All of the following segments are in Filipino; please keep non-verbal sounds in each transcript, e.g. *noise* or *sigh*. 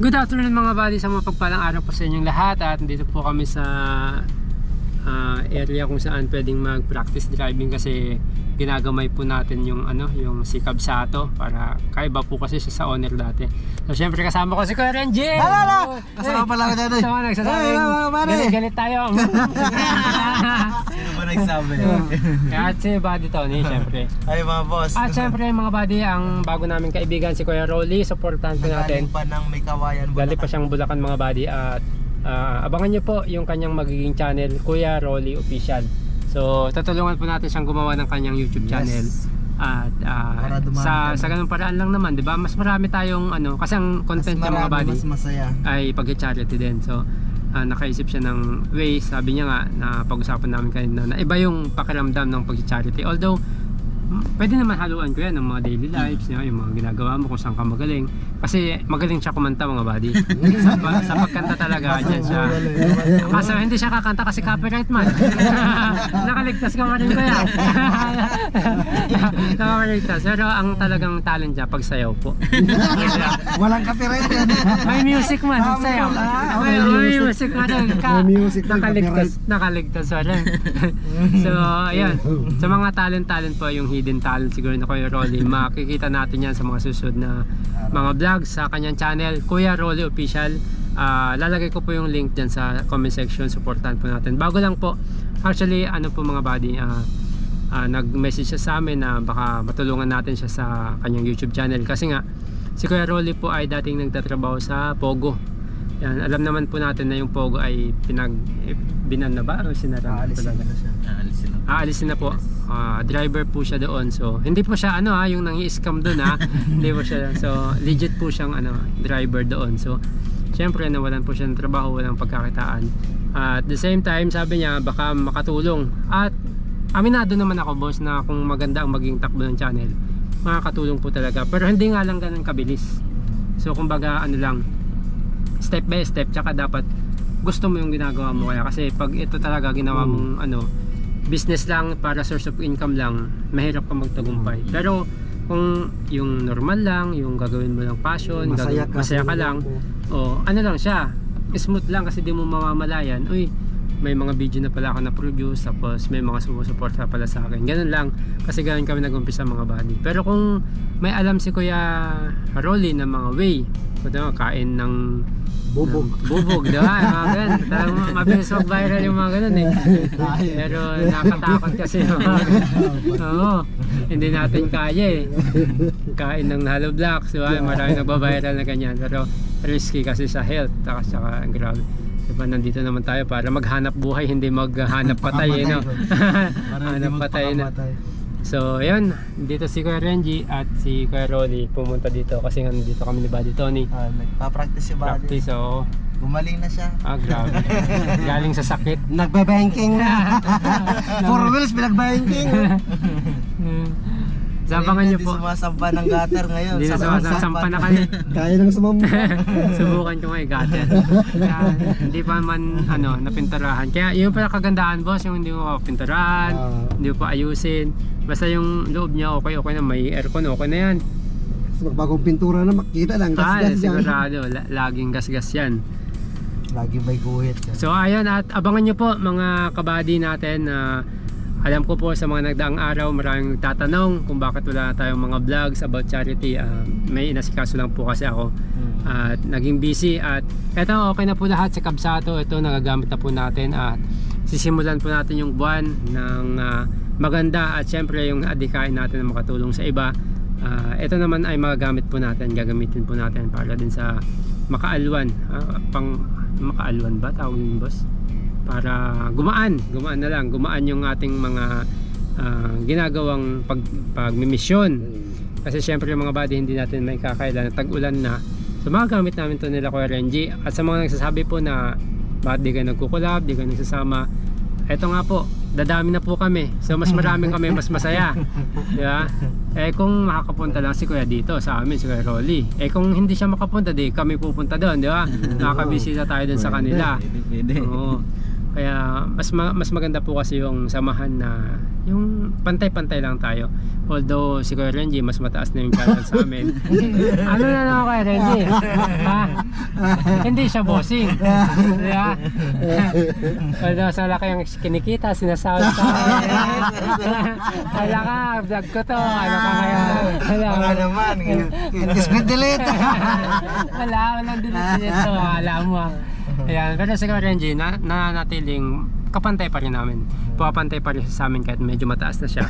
Good afternoon mga buddy. Sa mga pagpalang araw po sa inyong lahat. At dito po kami sa ah, area kung saan pwedeng mag-practice driving kasi ginagamay po natin yung ano yung si Kabsato para kaiba po kasi siya sa owner dati. So syempre kasama ko si Kuya Renji. Hala! Kasama pala ako dyan eh. Sama nagsasabi. Hey, mga pare. Galit, galit tayo. *laughs* Sino ba nagsabi? *laughs* At si Buddy Tony syempre. Ay mga boss. At syempre mga buddy ang bago naming kaibigan si Kuya Rolly, supportan po natin. Galing pa ng may kawayan. Gali pa siyang Bulacan mga buddy at ah, abangan nyo po yung kanyang magiging channel Kuya Rolly Official. So tutulungan po natin siyang gumawa ng kanyang YouTube channel. At ah, Para dumami sa kami. sa ganung paraan lang naman, 'di ba? Mas marami tayong ano kasi ang content ng mga buddy Mas masaya. ay pag-charity din. So ah, nakaisip siya ng way, sabi niya nga na pag-usapan namin kanina na iba yung pakiramdam ng pag-charity. Although pwede naman haluan ko yan ng mga daily lives, you know, yung mga ginagawa mo kung saan ka magaling. Kasi magaling siya kumanta mga buddy. sa, sa pagkanta talaga, dyan siya. Kaso hindi siya kakanta kasi copyright man. *laughs* Nakaligtas ka pa rin ko yan. *laughs* Nakaligtas. Pero ang talagang talent niya, pagsayaw po. Walang copyright yan. May music man, Ah, sayaw. wala. Ah, May, may music man. Ka, May music na nakaligtas, nakaligtas pa rin. *laughs* so, ayan. Sa mga talent-talent po, yung hidden talent siguro na Kuya Rolly, makikita natin yan sa mga susunod na mga vlogs sa kanyang channel, Kuya Rolly Official. Ah, lalagay ko po yung link dyan sa comment section, supportan po natin. Bago lang po, actually, ano po mga buddy, ah, ah, nag-message siya sa amin na baka matulungan natin siya sa kanyang YouTube channel kasi nga si Kuya Rolly po ay dating nagtatrabaho sa Pogo yan, alam naman po natin na yung Pogo ay pinag eh, binan na ba o sinara na Aalisin talaga na siya. Aalisin na. po. Ah, driver po siya doon. So hindi po siya ano ha yung nangi-scam doon ha *laughs* hindi po siya so legit po siyang ano driver doon. So syempre nawalan po siya ng trabaho walang pagkakitaan. At the same time sabi niya baka makatulong. At aminado naman ako boss na kung maganda ang maging takbo ng channel makakatulong po talaga. Pero hindi nga lang ganun kabilis. So kumbaga ano lang step by step tsaka dapat gusto mo yung ginagawa mo. Kaya kasi pag ito talaga ginawa mong ano business lang para source of income lang mahirap ka magtagumpay pero kung yung normal lang yung gagawin mo lang passion Masaya ka. masaya ka lang o ano lang siya smooth lang kasi di mo mamamalayan uy may mga video na pala ako na produce tapos may mga sumusuporta pala sa akin. Ganun lang kasi ganun kami nag-umpisa mga buddy pero kung may alam si Kuya Rolly na mga way kung ano, kain ng Bubog. ng bubog di ba? Mga ganun. Talagang mabilis mag-viral yung mga ganun eh. Pero nakatakot kasi yung mga oo hindi natin kaya eh. Kain ng hollow blocks di ba? Marami nagbabiral na ganyan. Pero risky kasi sa health saka saka grabe diba nandito naman tayo para maghanap buhay hindi maghanap *laughs* patay eh no hanap patay na magpakamatay. So, ayun, dito si Kuya Renji at si Kuya Rolly pumunta dito kasi nga nandito kami ni Buddy Tony. Ah, nagpa-practice yung body. Practice, oo. Gumaling na siya. Ah, grabe. *laughs* Galing sa sakit. Nagbe-banking na. *laughs* Four wheels pinag-banking. Sabangan niyo po. sumasampa ng gutter ngayon. Hindi na sumasampa na kami. *laughs* Kaya nang sumamba. *laughs* Subukan ko nga gutter. Kaya hindi pa man ano, napinturahan. Kaya yun pala kagandahan boss, yung hindi mo pinturahan, Ah. hindi mo pa ayusin. Basta yung loob niya okay okay na, may aircon okay na yan. Magbagong pintura na makita lang. Ah, Gas-gas yan. sigurado, la- laging gasgas yan. Lagi may guhit. So ayun at abangan nyo po mga kabady natin na alam ko po sa mga nagdaang araw maraming tatanong kung bakit wala tayong mga vlogs about charity. Ah, may inasikaso lang po kasi ako at naging busy at eto okay na po lahat sa Kabsato. Ito nagagamit na po natin at sisimulan po natin yung buwan ng ah, maganda at syempre yung adikain natin na makatulong sa iba. Ah, ito naman ay magagamit po natin, gagamitin po natin para din sa makaalwan. Ah, pang makaalwan ba tawag yun boss? Para gumaan, gumaan na lang, gumaan yung ating mga ah, ginagawang pag pagmimisyon. Kasi syempre yung mga body hindi natin may kakailan tag-ulan na. So magagamit namin to nila Kuya Renji at sa mga nagsasabi po na bakit di kayo nagkukulab, di kayo nagsasama. Eto nga po, dadami na po kami. So mas maraming kami, mas masaya. *laughs* Di ba? Eh kung makakapunta lang si Kuya dito sa amin, si Kuya Rolly. Eh kung hindi siya makapunta, di kami pupunta doon, di ba? Nakakabisita tayo doon sa kanila. Pwede, pwede. Oo. Kaya mas ma- mas maganda po kasi yung samahan na yung pantay-pantay lang tayo. Although si Kuya Renji mas mataas na yung channel sa amin. *laughs* ano na naman Kuya Renji? ha? Hindi siya bossing. Di ba? *laughs* Although sa laki yung kinikita, sinasahod sa. *laughs* Wala ka, vlog ko to. Ano ka ngayon? Wala ka naman. Speed delete. wala, walang dinit ito. Alam mo. Ah. Ayan, pero siguro Renji, na, nananatiling kapantay pa rin namin. Pumapantay pa rin sa amin kahit medyo mataas na siya.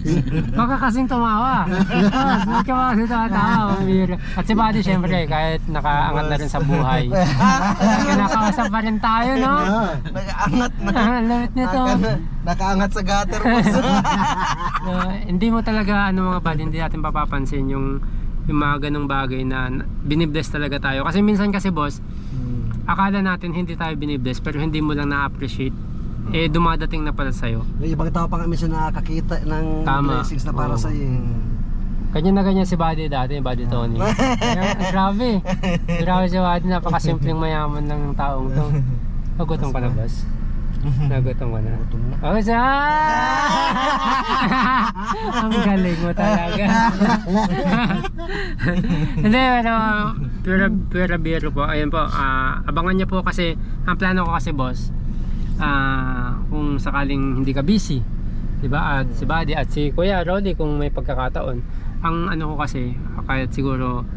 *laughs* Baka kasing tumawa. *laughs* Bakit ka ba kasi tumatawa? Biro. At si Buddy syempre kahit nakaangat na rin sa buhay. *laughs* Kinakausap pa rin tayo, no? Nakaangat na. Ang lamit nito. Naka- Nakaangat sa gutter boss. Hindi mo talaga ano mga bad, hindi natin papapansin yung yung mga ganong bagay na na- binibless talaga tayo. Kasi minsan kasi boss, akala natin hindi tayo binibless pero hindi mo lang na-appreciate. Eh dumadating na pala sa'yo. May ibang tao pa nga minsan nakakakita ng Tama. blessings na para Oo. sa iyo. Kanya na ganyan si Buddy dati, Buddy Tony. *laughs* Kaya, grabe. Grabe si Buddy, napakasimpleng mayaman ng taong to. Nagutom ka na, boss? Nagutom ka na. Gutom na. Oh, siya! *laughs* Ang galing mo talaga. *laughs* Hindi, pero pura, pura biro po. Ayun po, ah, abangan niyo po kasi, ang plano ko kasi boss, ah, kung sakaling hindi ka busy, di ba? At si Buddy at si Kuya Rolly kung may pagkakataon. Ang ano ko kasi, kahit siguro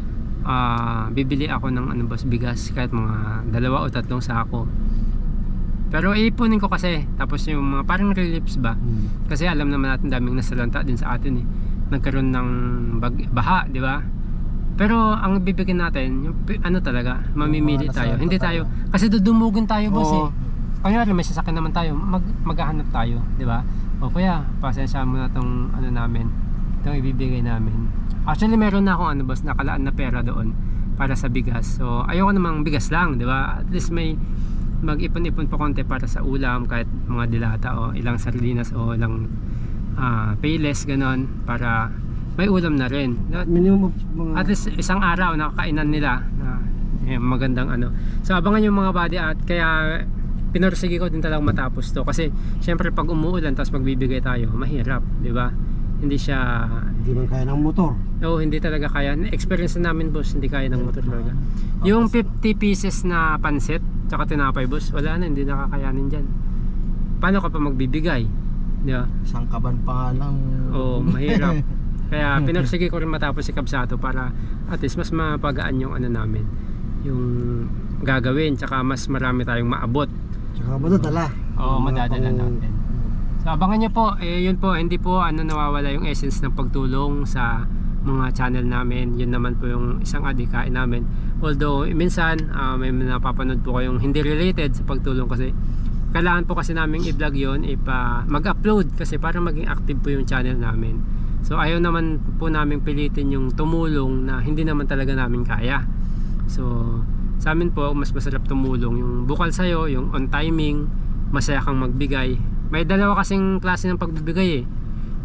ah, bibili ako ng ano boss, bigas kahit mga dalawa o tatlong sako. Pero iipunin ko kasi tapos yung mga parang reliefs ba Hmm. kasi alam naman natin daming nasalanta din sa atin eh nagkaroon ng bag, baha di ba pero ang bibigyan natin yung pi- ano talaga mamimili mga tayo. hindi tayo kasi dudumugan tayo boss Oo. eh. Kaya may sasakyan naman tayo mag, maghahanap tayo di ba? O kuya pasensya mo na tong ano namin itong ibibigay namin. Actually meron na akong ano boss nakalaan na pera doon para sa bigas. So ayoko namang bigas lang di ba? At least may mag-ipon-ipon pa konti para sa ulam kahit mga dilata o ilang sardinas o ilang ah, payless ganon para may ulam na rin At- Minimum of mga at least isang araw nakakainan nila na eh, magandang ano so abangan yung mga body at kaya pinursige ko din talagang matapos to kasi syempre pag umuulan tapos magbibigay tayo mahirap di ba hindi siya hindi man kaya ng motor. Oo, hindi talaga kaya. Experience na namin, boss, hindi kaya ng motor talaga. Yung 50 pieces na pansit, tsaka tinapay, boss, wala na, hindi nakakayanin dyan. Paano ka pa magbibigay? Di ba? Isang kaban pa lang. Oo, mahirap. *laughs* Kaya pinursige ko rin matapos si Kabsato para at least mas mapagaan yung ano namin. Yung gagawin, tsaka mas marami tayong maabot. Tsaka madadala. Oo, Mga madadala natin. So abangan nyo po, eh, yun po, hindi po ano nawawala yung essence ng pagtulong sa mga channel namin. Yun naman po yung isang adikain namin. Although minsan ah, may napapanood po kayong hindi related sa pagtulong kasi kailangan po kasi namin i-vlog yun, ipa, mag-upload kasi para maging active po yung channel namin. So ayaw naman po namin pilitin yung tumulong na hindi naman talaga namin kaya. So sa amin po mas masarap tumulong yung bukal sa'yo, yung on timing, masaya kang magbigay. May dalawa kasing klase ng pagbibigay eh.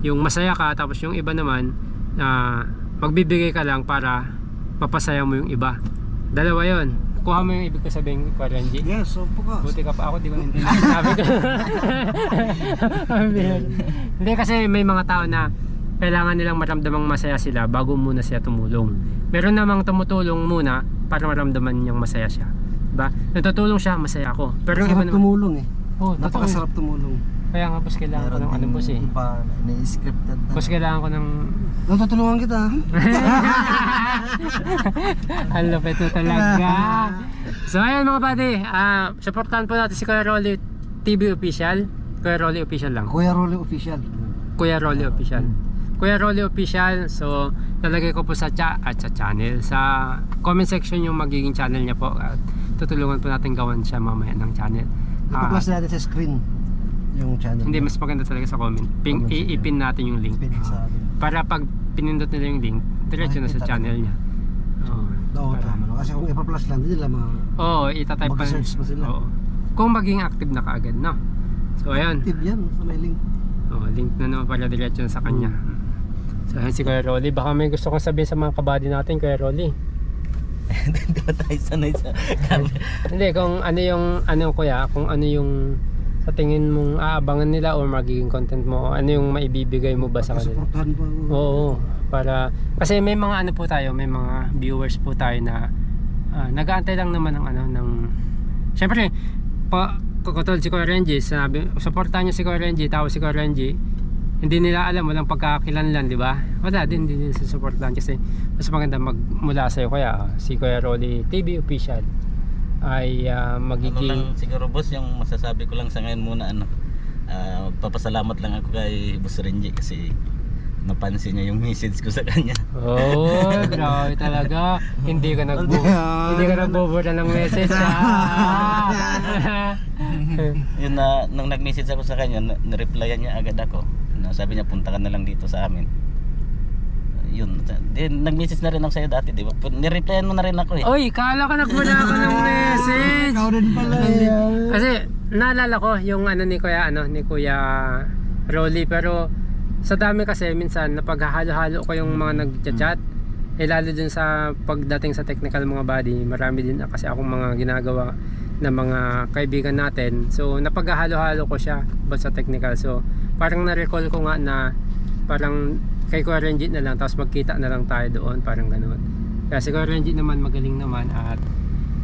Yung masaya ka tapos yung iba naman na magbibigay ka lang para mapasaya mo yung iba. Dalawa yon. Kuha mo yung ibig ko sabihin, Kwarenji. Yes, opo ka. Buti ka pa ako, di ko naintindihan. Sabi ko. *laughs* Hindi kasi may mga tao na kailangan nilang maramdamang masaya sila bago muna siya tumulong. Meron namang tumutulong muna para maramdaman niyang masaya siya. Diba? Natutulong siya, masaya ako. Pero Sarap naman, tumulong eh. oh. Napakasarap tumulong. Kaya nga boss, kailangan ko ng ano boss eh. Pa, na-scripted na. Boss, kailangan ko ng... Natutulungan kita. *laughs* Ang lupit na talaga. So ayun mga buddy, ah supportan po natin si Kuya Rolly TV official. Kuya Rolly official lang. Kuya Rolly Official. Kuya Rolly official. Kuya Rolly official. So lalagay ko po sa cha at sa channel sa comment section yung magiging channel niya po at tutulungan po natin gawan siya mamaya ng channel. Ah, Ito-plus natin sa screen yung channel. hindi mas maganda talaga sa comment. Ping, Comment iipin natin yung link Pin sa atin. para pag pinindot nila yung link, diretso na sa channel niya. Oo. Para- tama. no? Kasi kung ipa-plus lang, hindi nila mga Oo, itatype pa. Mag-search pa sila. Oo. Kung maging active na kaagad, no? So, ayun. active yan sa may link. Oh, link na naman para diretso sa kanya. So, ayun si Kuya Rolly. Baka may gusto kong sabihin sa mga kabady natin, Kuya Rolly. Hindi ba tayo sanay sa camera? *laughs* Hindi, kung ano yung, ano kuya, kung ano yung sa tingin mong aabangan nila or magiging content mo? Ano yung maibibigay mo ba sa kanila? Pagkasuportahan pa. Oo, para kasi may mga ano po tayo, may mga viewers po tayo na uh, nag-aantay lang naman ng ano ng Syempre, pa katulad si Kuya Renji, sabi, supportahan niyo si Kuya Renji, tapos si Kuya Renji, hindi nila alam, walang pagkakakilanlan, di ba? Wala din, hindi nila susuportahan kasi mas maganda magmula sa iyo kaya si Kuya Rolly TV official ay ah, Ano lang magiging siguro boss, yung masasabi ko lang sa ngayon muna ano. ah, papasalamat lang ako kay Boss Renji kasi napansin niya yung message ko sa kanya. Oh, *laughs* grabe talaga. Hindi ka *laughs* nagbo hindi ka nagbubura ng message. Ah. Yun na nung nag-message ako sa kanya, na-replyan niya agad ako. Na sabi niya punta ka na lang dito sa amin. Yun, din nag-message na rin ako sa iyo dati, di ba? Ni-replyan mo na rin ako eh. Oy, kala ka nagbula ka ng *laughs* message. Ikaw rin pala eh. Kasi naalala ko yung ano ni Kuya ano ni Kuya Rolly pero sa dami kasi minsan napaghahalo-halo ko yung mga nagchat-chat eh lalo dun sa pagdating sa technical mga body marami din kasi akong mga ginagawa na mga kaibigan natin so napaghahalo-halo ko siya about sa technical so parang na-recall ko nga na parang kay Kuya Renji na lang tapos magkita na lang tayo doon parang ganoon kaya si Kuya Renji naman magaling naman at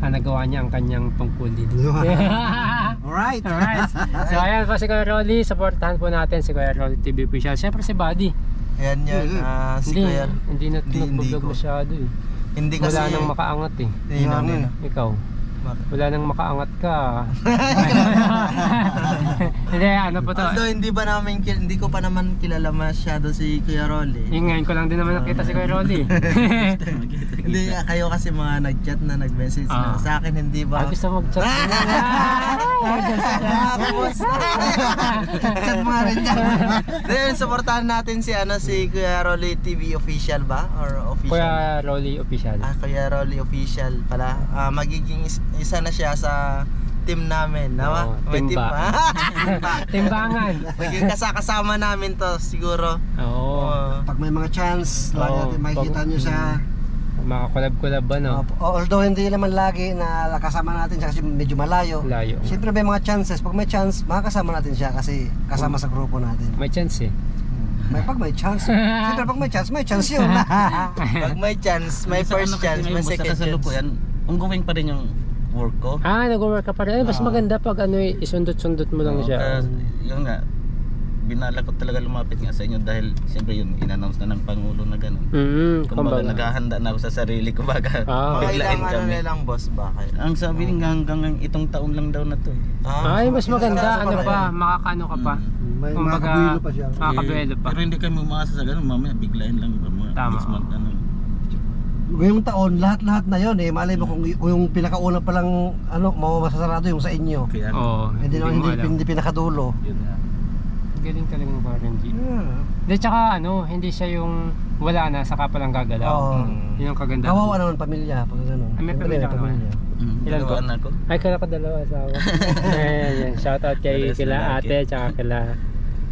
ah, nagawa niya ang kanyang tungkulin *laughs* Alright. Alright. So ayan po si Kuya Rolly, supportahan po natin si Kuya Rolly TV official. Siyempre si Buddy. Ayan yun, ah, si hindi, Kuya. hindi na Hindi, hindi nagbablog ko. masyado eh. Hindi kasi... Wala nang makaangat eh. Hindi na, hindi na. Ikaw, Bakit? wala nang makaangat ka. *laughs* hindi, ano po to. Although hindi ba namin hindi ko pa naman kilala masyado si Kuya Rolly. Yung ngayon ko lang din naman nakita si Kuya Rolly. *laughs* Hindi ah, *laughs* kayo kasi mga nag-chat na nag-message Ah. na. Sa akin hindi ah, ba? gusto mag-chat na. Tapos, chat mo rin dyan. Then, supportahan natin si ano si Kuya Rolly TV official ba? Or official? Kuya Rolly official. Ah, Kuya Rolly official pala. Ah, magiging is- isa na siya sa team namin? Oo, May timba. team ba? timba. *laughs* Timbangan. Magiging kasakasama namin to siguro. Oo. Oo. Pag may mga chance, lagi Oo, natin makikita pag- nyo siya. Mga collab-collab ba no? Uh, although hindi naman lagi na kasama natin siya kasi medyo malayo. Layo. Siyempre may mga chances. Pag may chance, makakasama natin siya kasi kasama sa grupo natin. May chance eh. May pag may chance. *laughs* Siyempre pag may chance, may chance yun. *laughs* Pag may chance, may Sa first ano kasi chance, may ngayon, boss, sa second chance. kasalukuyan, ongoing pa rin yung work ko. Ah, nag-work ka pa rin. Ay, mas Ah. maganda pag ano, eh, isundot-sundot mo lang Oo, siya. kasi yun nga, binala ko talaga lumapit nga sa inyo dahil siyempre yun, in-announce na ng Pangulo na gano'n. Mm, Kumbaga kumbaga. naghahanda na ako sa sarili ko baga Ah. *laughs* Biglain ilang ano kami. nilang boss ba kayo? Ang sabi nga hanggang itong taon lang daw na to eh. Ah, Ay, mas maganda. Ano pa, kayo? makakaano ka pa. may Kumbaga, pa siya. Makakabuelo pa. Pero hindi kami umaasa sa ganun, mamaya biglain lang ba mga Tama. next month ano. Ngayong taon, lahat-lahat na yon eh. Malay mo kung, y- yung pinakauna pa lang, ano, masasarado yung sa inyo. Kaya Oo, Hindi, hindi naman mo hindi, alam. hindi pinakadulo. yun nga. Galing talaga ng RNG. Yeah. Hindi, tsaka ano, hindi siya yung wala na, saka palang gagalaw. Oo. Mm. Yun ang kaganda. Kawawa naman pamilya pag gano'n. Ah, may pamilya ka naman. Mm, Ilan dalawa ko? anak ko. Ay, kala ko dalawa asawa. *laughs* ayan, ayan. Shout out kay kila ate, tsaka kila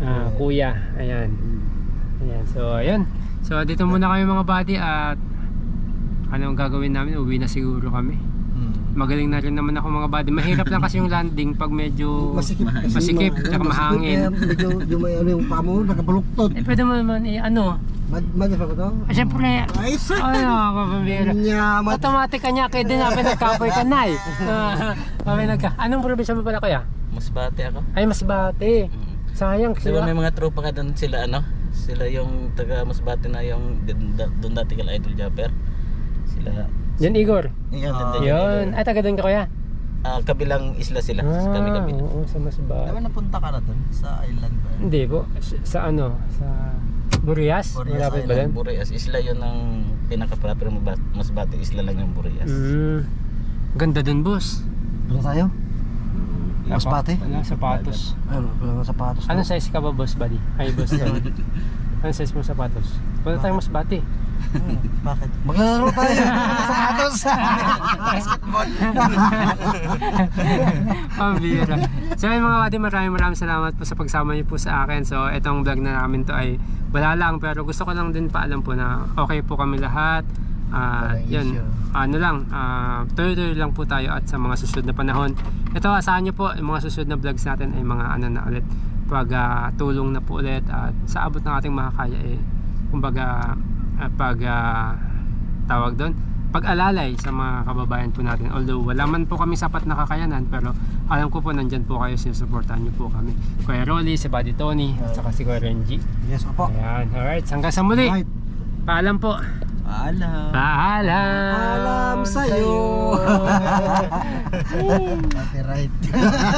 ah, kuya. Ayan. Ayan, so ayun. So dito muna kami mga buddy at anong gagawin namin? Uwi na siguro kami. Hmm. Magaling na rin naman ako mga buddy. Mahirap lang kasi yung landing pag medyo Masikip. masikip, ma- tsaka masikip, mahangin. kaya Medyo, yung, may, ano, yung paa mo, nakabuluktot. Eh pwede mo naman eh, ano? Mad, mad, pa ko to? Ah, Siyempre, Ay, sa... ay nakakapambira. Nyamat. Automatic kanya kaya din namin nagkapoy ka na eh. Kami nagka. Anong probinsya mo pala kuya? Mas bate ako. Ay, Masbate. Mm. Sayang Di ba sila. may mga tropa ka doon sila ano? Sila yung taga Masbate na yung doon dati kala Idol Japper. Sila Yan Igor. Yun. Ay, taga doon ka kuya? Ah, kabilang isla sila. Ah, Kami kabila. oo, sa Masbate. Diba napunta ka na dun sa island ba? Hindi po. Sa, sa ano? Sa Burias? Burias Malapit ba doon? Burias isla yun ang pinaka-proper mo Masbate isla lang yung Burias. Mm. Ganda doon, boss. Wala tayo? Masbate? Wala, sapatos. Ano, wala sapatos. Anong size ka ba, boss, buddy? Ay, boss. *laughs* Anong size mo sapatos? Punta tayong Masbate. Hmm, Bakit? *laughs* Maglalaro tayo. sapatos. *laughs* Basketball. *laughs* Pambira. so ayun mga buddy, maraming maraming salamat po sa pagsama niyo po sa akin. So itong vlog na namin to ay wala lang pero gusto ko lang din paalam po na okay po kami lahat. At Walang yun, issue. ano lang, ah, tuloy-tuloy lang po tayo at sa mga susunod na panahon. Ito, asahan nyo po, yung mga susunod na vlogs natin ay mga ano na ulit, pag ah, tulong na po ulit at sa abot ng ating makakaya eh, kumbaga, ah, pag ah, tawag doon, pag-alalay sa mga kababayan po natin. Although wala man po kami sapat na kakayanan, pero alam ko po nandyan po kayo, sinusuportahan nyo po kami. Kuya Rolly, si Buddy Tony, at saka si Kuya Renji. Yes, opo. Ayan, alright, hanggang sa muli. Right. Paalam po. Paalam. Paalam. Alam sa'yo. *laughs* Copyright. *laughs*